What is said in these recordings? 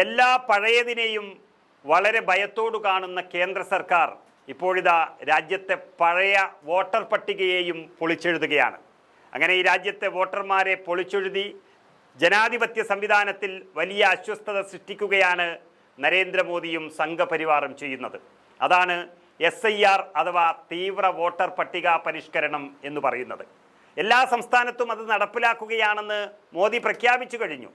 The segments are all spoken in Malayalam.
എല്ലാ പഴയതിനെയും വളരെ ഭയത്തോടു കാണുന്ന കേന്ദ്ര സർക്കാർ ഇപ്പോഴിതാ രാജ്യത്തെ പഴയ വോട്ടർ പട്ടികയെയും പൊളിച്ചെഴുതുകയാണ്. അങ്ങനെ ഈ രാജ്യത്തെ വോട്ടർമാരെ പൊളിച്ചെഴുതി ജനാധിപത്യ സംവിധാനത്തിൽ വലിയ അസ്വസ്ഥത സൃഷ്ടിക്കുകയാണ് നരേന്ദ്രമോദിയും സംഘപരിവാറും ചെയ്യുന്നത്. അതാണ് എസ് ഐ ആർ അഥവാ തീവ്ര വോട്ടർ പട്ടിക പരിഷ്കരണം എന്ന് പറയുന്നത്. എല്ലാ സംസ്ഥാനത്തും അത് നടപ്പിലാക്കുകയാണെന്ന് മോദി പ്രഖ്യാപിച്ചു കഴിഞ്ഞു.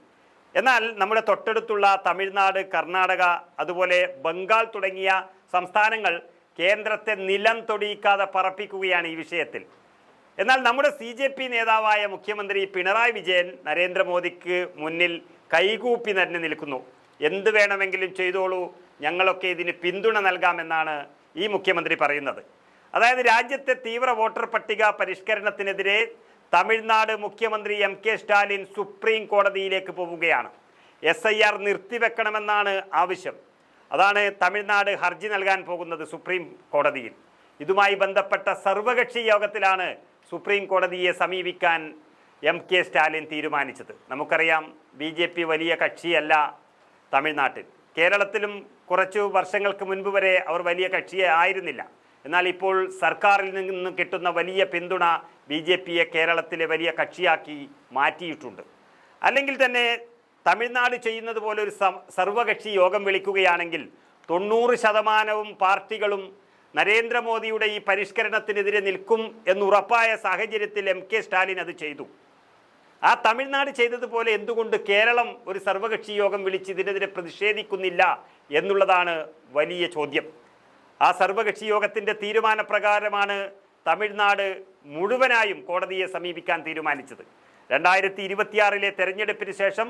എന്നാൽ നമ്മുടെ തൊട്ടടുത്തുള്ള തമിഴ്നാട് കർണാടക അതുപോലെ ബംഗാൾ തുടങ്ങിയ സംസ്ഥാനങ്ങൾ കേന്ദ്രത്തെ നിലം തൊടിയിക്കാതെ പറപ്പിക്കുകയാണ് ഈ വിഷയത്തിൽ. എന്നാൽ നമ്മുടെ സി ജെ പി നേതാവായ മുഖ്യമന്ത്രി പിണറായി വിജയൻ നരേന്ദ്രമോദിക്ക് മുന്നിൽ കൈകൂപ്പി തന്നെ നിൽക്കുന്നു. എന്ത് വേണമെങ്കിലും ചെയ്തോളൂ ഞങ്ങളൊക്കെ ഇതിന് പിന്തുണ നൽകാമെന്നാണ് ഈ മുഖ്യമന്ത്രി പറയുന്നത്. അതായത് രാജ്യത്തെ തീവ്ര വോട്ടർ പട്ടിക പരിഷ്കരണത്തിനെതിരെ തമിഴ്നാട് മുഖ്യമന്ത്രി എം കെ സ്റ്റാലിൻ സുപ്രീം കോടതിയിലേക്ക് പോവുകയാണ്. എസ് ഐ ആർ നിർത്തിവെക്കണമെന്നാണ് ആവശ്യം. അതാണ് തമിഴ്നാട് ഹർജി നൽകാൻ പോകുന്നത് സുപ്രീം കോടതിയിൽ. ഇതുമായി ബന്ധപ്പെട്ട സർവകക്ഷി യോഗത്തിലാണ് സുപ്രീം കോടതിയെ സമീപിക്കാൻ എം കെ സ്റ്റാലിൻ തീരുമാനിച്ചത്. നമുക്കറിയാം ബി ജെ പി വലിയ കക്ഷിയല്ല തമിഴ്നാട്ടിൽ. കേരളത്തിലും കുറച്ചു വർഷങ്ങൾക്ക് മുൻപ് വരെ അവർ വലിയ കക്ഷിയെ ആയിരുന്നില്ല എന്നാൽ ഇപ്പോൾ സർക്കാരിൽ നിന്ന് കിട്ടുന്ന വലിയ പിന്തുണ ബി ജെ പിയെ കേരളത്തിലെ വലിയ കക്ഷിയാക്കി മാറ്റിയിട്ടുണ്ട്. അല്ലെങ്കിൽ തന്നെ തമിഴ്നാട് ചെയ്യുന്നത് പോലെ ഒരു സർവകക്ഷി യോഗം വിളിക്കുകയാണെങ്കിൽ തൊണ്ണൂറ് ശതമാനവും പാർട്ടികളും നരേന്ദ്രമോദിയുടെ ഈ പരിഷ്കരണത്തിനെതിരെ നിൽക്കും എന്നുറപ്പായ സാഹചര്യത്തിൽ എം കെ സ്റ്റാലിൻ അത് ചെയ്തു. ആ തമിഴ്നാട് ചെയ്തതുപോലെ എന്തുകൊണ്ട് കേരളം ഒരു സർവകക്ഷി യോഗം വിളിച്ച് ഇതിനെതിരെ പ്രതിഷേധിക്കുന്നില്ല എന്നുള്ളതാണ് വലിയ ചോദ്യം. ആ സർവകക്ഷി യോഗത്തിന്റെ തീരുമാനപ്രകാരമാണ് തമിഴ്നാട് മുഴുവനായും കോടതിയെ സമീപിക്കാൻ തീരുമാനിച്ചത്. രണ്ടായിരത്തി ഇരുപത്തിയാറിലെ തെരഞ്ഞെടുപ്പിന് ശേഷം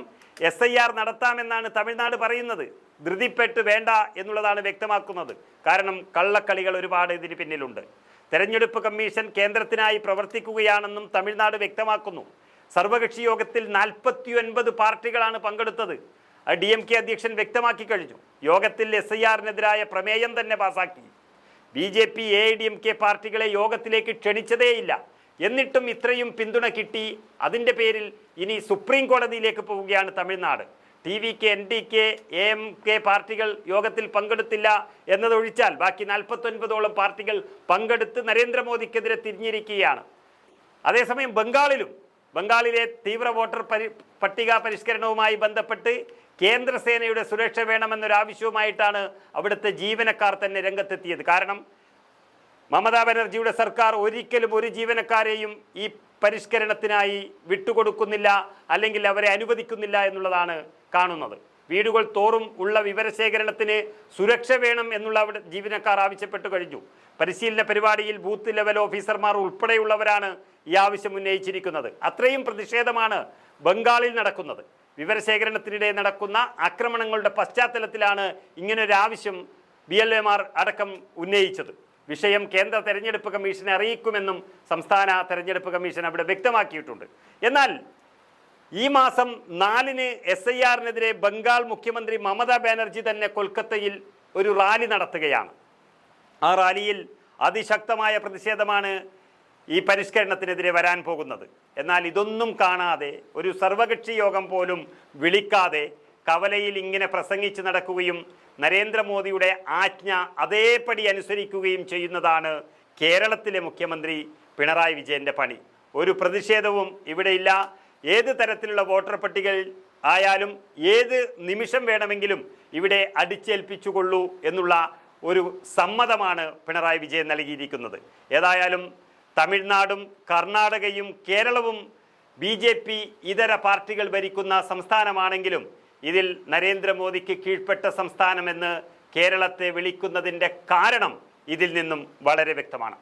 എസ് ഐ ആർ നടത്താമെന്നാണ് തമിഴ്നാട് പറയുന്നത്. ധൃതിപ്പെട്ട് വേണ്ട എന്നുള്ളതാണ് വ്യക്തമാക്കുന്നത്. കാരണം കള്ളക്കളികൾ ഒരുപാട് ഇതിന് പിന്നിലുണ്ട്. തെരഞ്ഞെടുപ്പ് കമ്മീഷൻ കേന്ദ്രത്തിനായി പ്രവർത്തിക്കുകയാണെന്നും തമിഴ്നാട് വ്യക്തമാക്കുന്നു. സർവകക്ഷി യോഗത്തിൽ നാൽപ്പത്തിയൊൻപത് പാർട്ടികളാണ് പങ്കെടുത്തത്. ഡി എം കെ അധ്യക്ഷൻ വ്യക്തമാക്കി കഴിഞ്ഞു. യോഗത്തിൽ എസ് ഐ ആറിനെതിരായ പ്രമേയം തന്നെ പാസാക്കി. B J P A D M K പാർട്ടികളെ യോഗത്തിലേക്ക് ക്ഷണിച്ചതേയില്ല. എന്നിട്ടും ഇത്രയും പിന്തുണ കിട്ടി. അതിന്റെ പേരിൽ ഇനി സുപ്രീം കോടതിയിലേക്ക് പോവുകയാണ് Tamil Nadu. T V K N D K A M K പാർട്ടികൾ യോഗത്തിൽ പങ്കെടുത്തില്ല എന്നതൊഴിച്ചാൽ ബാക്കി നാൽപ്പത്തൊൻപതോളം പാർട്ടികൾ പങ്കെടുത്ത് നരേന്ദ്രമോദിക്കെതിരെ തിരിഞ്ഞിരിക്കുകയാണ്. അതേസമയം ബംഗാളിലും ബംഗാളിലെ തീവ്ര വോട്ടർ പരി പട്ടിക പരിഷ്കരണവുമായി ബന്ധപ്പെട്ട് കേന്ദ്രസേനയുടെ സുരക്ഷ വേണമെന്നൊരാവശ്യവുമായിട്ടാണ് അവിടുത്തെ ജീവനക്കാർ തന്നെ രംഗത്തെത്തിയത്. കാരണം മമതാ ബാനർജിയുടെ സർക്കാർ ഒരിക്കലും ഒരു ജീവനക്കാരെയും ഈ പരിഷ്കരണത്തിനായി വിട്ടുകൊടുക്കുന്നില്ല അല്ലെങ്കിൽ അവരെ അനുവദിക്കുന്നില്ല എന്നുള്ളതാണ് കാണുന്നത്. വീടുകൾ തോറും ഉള്ള വിവരശേഖരണത്തിന് സുരക്ഷ വേണം എന്നുള്ള അവിടെ ജീവനക്കാർ ആവശ്യപ്പെട്ടു കഴിഞ്ഞു. പരിശീലന പരിപാടിയിൽ ബൂത്ത് ലെവൽ ഓഫീസർമാർ ഉൾപ്പെടെയുള്ളവരാണ് ഈ ആവശ്യം ഉന്നയിച്ചിരിക്കുന്നത്. അത്രയും പ്രതിഷേധമാണ് ബംഗാളിൽ നടക്കുന്നത്. വിവരശേഖരണത്തിനിടെ നടക്കുന്ന ആക്രമണങ്ങളുടെ പശ്ചാത്തലത്തിലാണ് ഇങ്ങനൊരു ആവശ്യം ബി എൽ എമാർ അടക്കം ഉന്നയിച്ചത്. വിഷയം കേന്ദ്ര തെരഞ്ഞെടുപ്പ് കമ്മീഷനെ അറിയിക്കുമെന്നും സംസ്ഥാന തെരഞ്ഞെടുപ്പ് കമ്മീഷൻ അവിടെ വ്യക്തമാക്കിയിട്ടുണ്ട്. എന്നാൽ ഈ മാസം നാലിന് എസ് ഐ ആറിനെതിരെ ബംഗാൾ മുഖ്യമന്ത്രി മമതാ ബാനർജി തന്നെ കൊൽക്കത്തയിൽ ഒരു റാലി നടത്തുകയാണ്. ആ റാലിയിൽ അതിശക്തമായ പ്രതിഷേധമാണ് ഈ പരിഷ്കരണത്തിനെതിരെ വരാൻ പോകുന്നത്. എന്നാൽ ഇതൊന്നും കാണാതെ ഒരു സർവകക്ഷി യോഗം പോലും വിളിക്കാതെ കവലയിൽ ഇങ്ങനെ പ്രസംഗിച്ച് നടക്കുകയും നരേന്ദ്രമോദിയുടെ ആജ്ഞ അതേപടി അനുസരിക്കുകയും ചെയ്യുന്നതാണ് കേരളത്തിലെ മുഖ്യമന്ത്രി പിണറായി വിജയന്റെ പണി. ഒരു പ്രതിഷേധവും ഇവിടെയില്ല ഏത് തരത്തിലുള്ള വോട്ടർ പട്ടികൾ ആയാലും ഏത് നിമിഷം വേണമെങ്കിലും ഇവിടെ അടിച്ചേൽപ്പിച്ചുകൊള്ളൂ എന്നുള്ള ഒരു സമ്മതമാണ് പിണറായി വിജയൻ നൽകിയിരിക്കുന്നത്. ഏതായാലും തമിഴ്നാടും കർണാടകയും കേരളവും ബി ജെ പി ഇതര പാർട്ടികൾ ഭരിക്കുന്ന സംസ്ഥാനമാണെങ്കിലും ഇതിൽ നരേന്ദ്രമോദിക്ക് കീഴ്പ്പെട്ട സംസ്ഥാനമെന്ന് കേരളത്തെ വിളിക്കുന്നതിന്റെ കാരണം ഇതിൽ നിന്നും വളരെ വ്യക്തമാണ്.